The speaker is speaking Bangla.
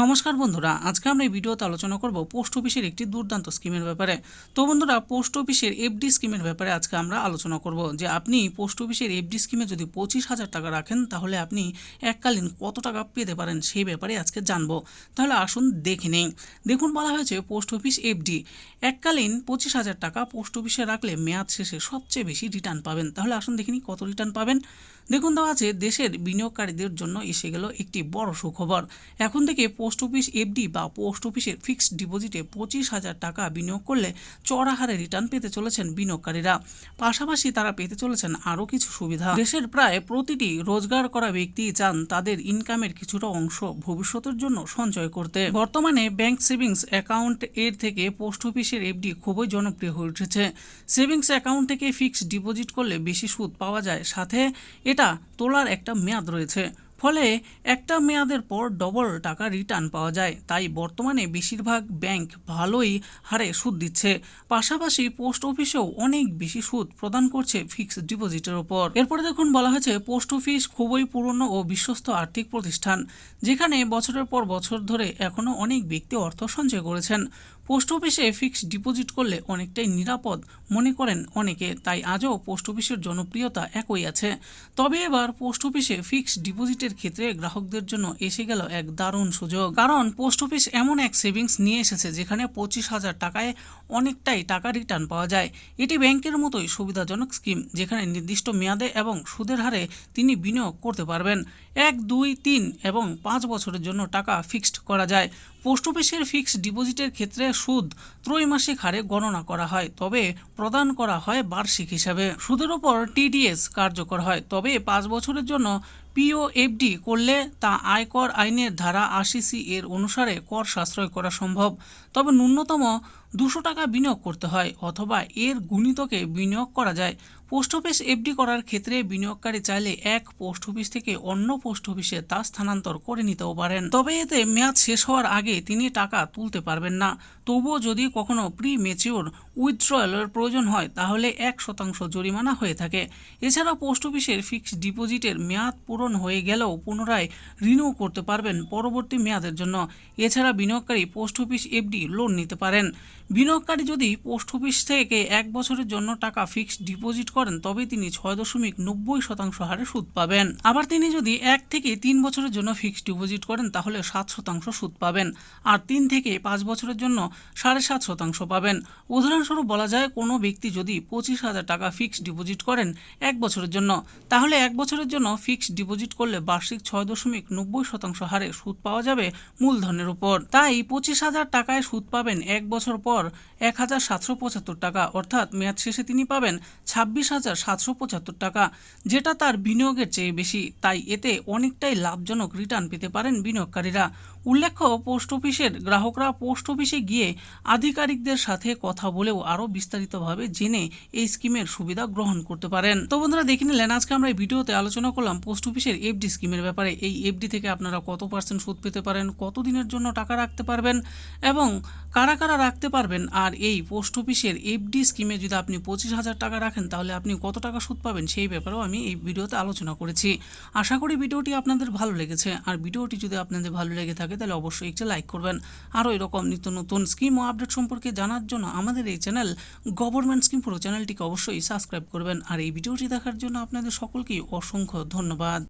নমস্কার বন্ধুরা, আজকে আমরা এই ভিডিওতে আলোচনা করব পোস্ট অফিসের একটি দুর্দান্ত স্কিমের ব্যাপারে। তো বন্ধুরা, পোস্ট অফিসের এফডি স্কিমের ব্যাপারে আজকে আমরা আলোচনা করব যে আপনি পোস্ট অফিসের এফডি স্কিমে যদি পঁচিশ হাজার টাকা রাখেন, তাহলে আপনি এককালীন কত টাকা পেতে পারেন সেই ব্যাপারে আজকে জানব। তাহলে আসুন দেখে নেই। দেখুন, বলা হয়েছে পোস্ট অফিস এফডি এককালীন পঁচিশ হাজার টাকা পোস্ট অফিসে রাখলে মেয়াদ শেষে সবচেয়ে বেশি রিটার্ন পাবেন। তাহলে আসুন দেখে নিই কত রিটার্ন পাবেন। দেখুন, দেওয়া আছে, দেশের বিনিয়োগকারীদের জন্য এসে গেল একটি বড় সুখবর। এখন থেকে পোস্ট অফিস এফডি বা পোস্ট অফিসের ফিক্সড ডিপোজিটে পঁচিশ হাজার টাকা বিনিয়োগ করলে চড়া হারে রিটার্ন পেতে চলেছেন বিনিয়োগকারীরা। পাশাপাশি তারা পেতে চলেছেন আরও কিছু সুবিধা। দেশের প্রায় প্রতিটি রোজগার করা ব্যক্তি চান তাদের ইনকামের কিছুটা অংশ ভবিষ্যতের জন্য সঞ্চয় করতে। বর্তমানে ব্যাংক সেভিংস অ্যাকাউন্ট এর থেকে পোস্ট অফিসের এফডি খুবই জনপ্রিয় হয়ে উঠেছে। সেভিংস অ্যাকাউন্ট থেকে ফিক্সড ডিপোজিট করলে বেশি সুদ পাওয়া যায়। সাথে এটা তোলার একটা মেয়াদ রয়েছে। ফলে একটা মেয়াদের পর ডবল টাকা রিটার্ন পাওয়া যায়। তাই বর্তমানে বেশিরভাগ ব্যাংক ভালোই হারে সুদ দিচ্ছে। পাশাপাশি পোস্ট অফিসেও অনেক বেশি সুদ প্রদান করছে ফিক্সড ডিপোজিটের ওপর। এরপরে দেখুন বলা হয়েছে, পোস্ট অফিস খুবই পুরনো ও বিশ্বস্ত আর্থিক প্রতিষ্ঠান, যেখানে বছরের পর বছর ধরে এখনও অনেক ব্যক্তি অর্থ সঞ্চয় করেছেন। পোস্ট অফিসে ফিক্সড ডিপোজিট করলে অনেকটাই নিরাপদ মনে করেন অনেকে, তাই আজও পোস্ট অফিসের জনপ্রিয়তা একই আছে। তবে এবার পোস্ট অফিসে ফিক্সড ডিপোজিটের ক্ষেত্রে গ্রাহকদের জন্য এসে গেল এক দারুণ সুযোগ। কারণ পোস্ট অফিস এমন এক সেভিংস নিয়ে এসেছে যেখানে পঁচিশ হাজার টাকায় অনেকটাই টাকা রিটার্ন পাওয়া যায়। এটি ব্যাংকের মতোই সুবিধাজনক স্কিম, যেখানে নির্দিষ্ট মেয়াদে এবং সুদের হারে তিনি বিনিয়োগ করতে পারবেন। এক, দুই, তিন এবং পাঁচ বছরের জন্য টাকা ফিক্সড করা যায়। পোস্ট অফিসের ফিক্সড ডিপোজিটের ক্ষেত্রে সুদ ত্রৈমাসিক হারে গণনা করা হয়, তবে প্রদান করা হয় বার্ষিক হিসাবে। সুদের ওপর টিডিএস কার্যকর হয়, তবে পাঁচ বছরের জন্য পিওএফডি করলে তা আয়কর আইনের ধারা আশি সি এর অনুসারে কর সাশ্রয় করা সম্ভব। তবে ন্যূনতম দুশো টাকা বিনিয়োগ করতে হয় অথবা এর গুণিতকে বিনিয়োগ করা যায়। পোস্ট অফিস এফডি করার ক্ষেত্রে বিনিয়োগকারী চাইলে এক পোস্ট অফিস থেকে অন্য পোস্ট অফিসে তা স্থানান্তর করে নিতেও পারেন। তবে এতে মেয়াদ শেষ হওয়ার আগে তিনি টাকা তুলতে পারবেন না। তবুও যদি কখনো প্রি মেচিওর উইথড্রয়ালের প্রয়োজন হয়, তাহলে এক শতাংশ জরিমানা হয়ে থাকে। এছাড়া পোস্ট অফিসের ফিক্সড ডিপোজিটের মেয়াদ পূরণ হয়ে গেলেও পুনরায় রিনিউ করতে পারবেন পরবর্তী মেয়াদের জন্য। এছাড়া বিনিয়োগকারী পোস্ট অফিস এফডি লোন নিতে পারেন। বিনিয়োগকারী যদি পোস্ট অফিস থেকে এক বছরের জন্য টাকা ফিক্সড ডিপোজিট করেন, তবে তিনি ছয় দশমিক নব্বই শতাংশ হারে সুদ পাবেন। আবার তিনি যদি এক থেকে তিন বছরের জন্য ফিক্সড ডিপোজিট করেন, তাহলে সাত শতাংশ সুদ পাবেন। আর তিন থেকে পাঁচ বছরের জন্য সাড়ে সাত শতাংশ পাবেন। উদাহরণস্বরূপ বলা যায়, কোনো ব্যক্তি যদি পঁচিশ হাজার টাকা ফিক্সড ডিপোজিট করেন এক বছরের জন্য, তাহলে এক বছরের জন্য ফিক্সড ডিপোজিট করলে বার্ষিক ছয় দশমিক নব্বই শতাংশ হারে সুদ পাওয়া যাবে মূলধনের উপর। তাই পঁচিশ হাজার টাকায় সুদ পাবেন এক বছর পর এক হাজার সাতশো পঁচাত্তর টাকা, অর্থাৎ মেয়াদ শেষে তিনি পাবেন ছাব্বিশ হাজার সাতশো পঁচাত্তর টাকা। যেটা তার বিনিয়োগের চেয়ে বেশি, তাই এতে অনেকটাই লাভজনক রিটার্ন পেতে পারেন বিনিয়োগকারীরা। উল্লেখ্য, পোস্ট অফিসের গ্রাহকরা পোস্ট অফিসে গিয়ে আধিকারিকদের সাথে কথা বলেও আরও বিস্তারিতভাবে জেনে এই স্কিমের সুবিধা গ্রহণ করতে পারেন। তো বন্ধুরা, দেখে নিলেন, আজকে আমরা এই ভিডিওতে আলোচনা করলাম পোস্ট অফিসের এফডি স্কিমের ব্যাপারে। এই এফডি থেকে আপনারা কত পার্সেন্ট সুদ পেতে পারেন কত দিনের জন্য টাকা রাখতে পারবেন এবং কারা কারা রাখতে পারবেন। আর এই পোস্ট অফিসের এফডি স্কিমে যদি আপনি পঁচিশ হাজার টাকা রাখেন, তাহলে আপনি কত টাকা সুদ পাবেন সেই ব্যাপারেও আমি এই ভিডিওতে আলোচনা করেছি। আশা করি ভিডিওটি আপনাদের ভালো লেগেছে। আর ভিডিওটি যদি আপনাদের ভালো লেগে থাকে, তাহলে অবশ্যই একটি লাইক করবেন। আরও এরকম নিত্য নতুন স্কিম ও আপডেট সম্পর্কে জানার জন্য আমাদের এই চ্যানেল গভর্নমেন্ট স্কিম পুরো চ্যানেলটিকে অবশ্যই সাবস্ক্রাইব করবেন। আর এই ভিডিওটি দেখার জন্য আপনাদের সকলকেই অসংখ্য ধন্যবাদ।